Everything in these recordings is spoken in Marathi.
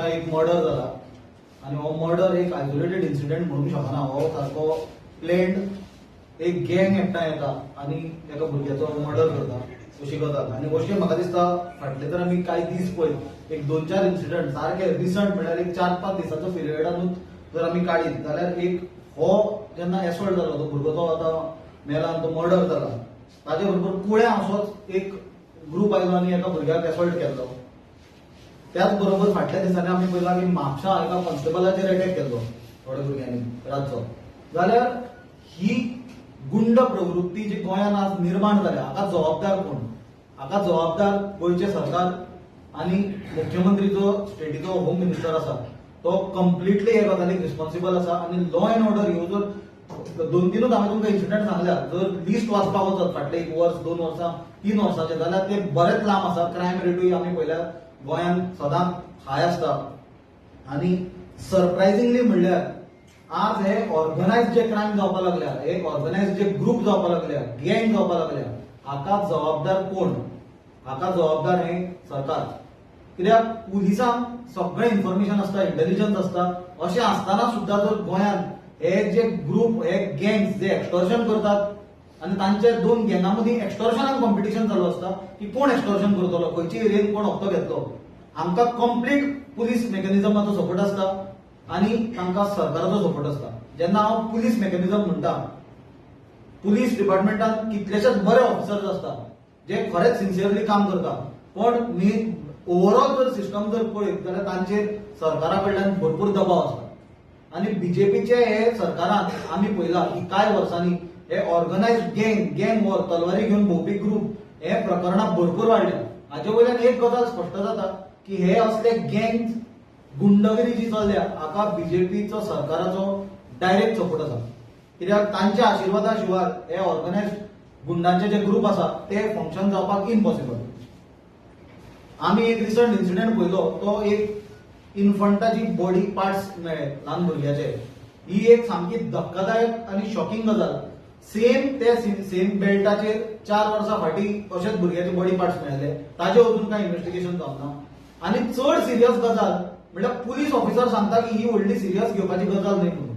म्हापशा एक मर्डर जाला आणि हो मर्डर एक आयसोलेटेड इन्सिडेंट म्हणूंक शकना हो सारको प्लेन्ड एक गँग एकठांय येता आनी एका भुरग्याचो मर्डर करता. अशी गजाल आनी अशें म्हाका दिसता. फाटले तर आमी कांय दीस पळय एक दोन चार इन्सिडंट सारके रिसंट म्हणल्यार एक चार पांच दिसांचो पिरियडानूच जर आमी काडीत जाल्यार एक हो जेन्ना एसोल्ट जालो तो भुरगो तो आतां मेला आनी तो मर्डर जाला ताचे बरोबर कुळ्या असोच एक ग्रुप आयलो आनी एका भुरग्याक एसोल्ट केल्लो त्याच बरोबर फाटल्या दिसांनी आमी पळयला की म्हापशा एका कॉन्स्टेबलाचेर अटॅक केल्लो थोड्या भुरग्यांनी रातचो जाल्यार ही गुंड प्रवृत्ती जी गोंयांत आज निर्माण जाल्या हाका जबाबदार कोण? हाका जबाबदार गोंयचे सरकार आणि मुख्यमंत्री जो स्टेटीचो होम मिनिस्टर आसा तो कम्प्लिटली हे गजालीक रिस्पॉन्सिबल आसा आणि लॉ अँड ऑर्डर ह्यो जर दोन तीनूच हांवें तुमकां इन्सिडंट सांगल्या जर लिस्ट वाचपाक वचत फाटले एक वर्स दोन वर्सां तीन वर्सांचे जाल्यार ते बरेच लांब आसा क्रायम रेटूय आमी पळयल्यार गोंयान सदांच हाय आसता आणि सरप्रायझिंगली म्हणल्यार आज हे ऑर्गनायज जे क्रायम जावपाक लागल्या हे ऑर्गनायज जे ग्रुप जावपाक लागल्या गँग जावपाक लागल्या हाका जबाबदार कोण? हाका जबाबदार हे सरकार. कित्याक? पुलिसांक सगळें इन्फॉर्मेशन आसता इंटेलिजन्स आसता अशें आसतना सुद्दां जर गोंयांत हे जे ग्रुप हे गँग्स जे एक्सटॉर्शन करतात आणि तांचे दोन गँगा मदीं एक्स्टॉर्शनाक कॉम्पिटिशन चालू आसता की कोण एक्स्टॉर्शन करतलो खंयची एरियेन कोण हप्तो घेतलो आमकां कंप्लीट पुलीस मेकॅनिझमाचो सपोर्ट आसता आणि तांकां सरकाराचो सपोर्ट आसता जेन्ना हांव पुलीस मेकॅनिझम म्हणटा पुलीस डिपार्टमेंटान कितलेशेच बरे ऑफिसर्स आसता जे खरेंच सिन्सियरली काम करता पण मी ओव्हरऑल जर सिस्टम जर पळयत जाल्यार तांचेर सरकारा कडल्यान भरपूर दबाव आसता आणि बीजेपीचे हे सरकारान आमी पळयला की कांय वर्सांनी हे ऑर्गनायज गँग गँग वॉर तलवारी घेवन भोवपी ग्रुप हे प्रकरणां भरपूर वाडल्या हाचे वयल्यान एक गजाल स्पश्ट जाता की हे असले गँग गुंडगिरी जी चलल्या हाका बीजेपीचो सरकाराचो डायरेक्ट सपोर्ट आसा कित्याक तांच्या आशिर्वादा शिवाय हे ऑर्गनायज गुंडांचे जे ग्रुप आसा ते फंक्शन जावपाक इम्पॉसिबल आमी एक रिसंट इन्सिडेंट पळयलो तो एक इन्फंटाची बॉडी पार्ट्स मेळ्ळे ल्हान भुरग्याचे. ही एक सामकी धक्कादायक आनी शॉकिंग गजाल. सेम ते सेम बेल्टाचेर चार वर्सां फाटीं अशेच भुरग्याचे बॉडी पार्ट्स मेळ्ळे ताजे अजून कांय इन्व्हेस्टिगेशन जावना आनी चड सिरियस गजाल म्हणल्यार पुलीस ऑफिसर सांगता की ही व्हडली सिरियस घेवपाची गजाल न्हय म्हणून.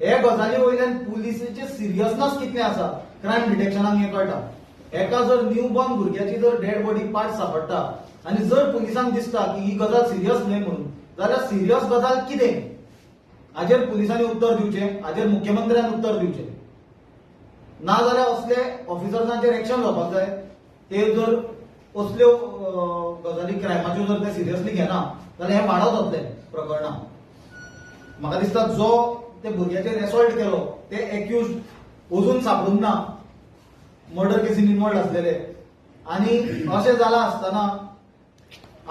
हे गजाली वयल्यान पुलिसेचे सिरियसनेस कितलें आसा क्रायम डिटेक्शनाक हें कळटा एका जर न्यू बॉर्न भुरग्याची जर डेड बॉडी पार्ट सापडटा आनी जर पुलिसांक दिसता की ही गजाल सिरियस न्हय म्हणून जाल्यार सिरियस गजाल कितें? हाजेर पुलिसांनी उत्तर दिवचें हाजेर मुख्यमंत्र्यान उत्तर दिवचें. नाजाल्यार असले ऑफिसर्सांचेर एक्शन जावपाक जाय ते जर असल्यो गजाली क्रायमाच्यो जर ते सिरियसली घेना जाल्यार हे वाडत जातले प्रकरणां. म्हाका दिसता जो ते भुरग्याचेर एसॉल्ट केलो ते एक्यूज अजून सापडूंक ना मर्डर केसीन इन्वॉल्ड आसलेले आनी अशें जालां आसतना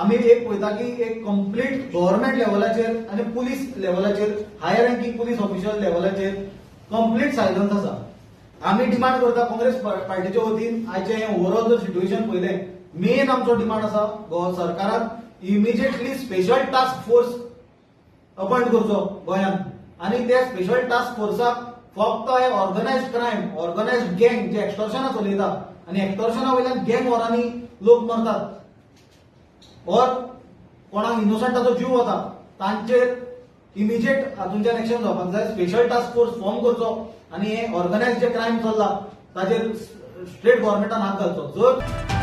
आमी एक पळयता की एक कंप्लीट गव्हर्मेंट लेवलाचेर आनी पुलीस लेवलाचेर हायर रँकींग पुलीस ऑफिशियल लेवलाचेर कंप्लीट सायलन्स आसा आमी डिमांड करता काँग्रेस पार्टीच्या वतीन. आयचे हे ओव्हरऑल जर सिच्युएशन पळयलें मेन आमचो डिमांड आसा गोवा सरकारान immediately special task force appoint करचो गोंयांत आणि त्या स्पेशल टास्क फोर्साक फक्त हे ऑर्गनायज क्रायम ऑर्गनायज गँग जे एक्सटॉर्शनां चलयता आणि एक्सटॉर्शना वयल्यान गँग वॉरांनी लोक मरतात. और कोणाक इनोसंटाचो जीव वता तांचेर इमिजिएट हातूंच्यान एक्शन जावपाक जाय स्पेशल टास्क फोर्स फॉर्म करचो आणि हे ऑर्गनायज जे क्रायम चल्ला ताचेर स्टेट गव्हर्नमेंटान हात घालचो जर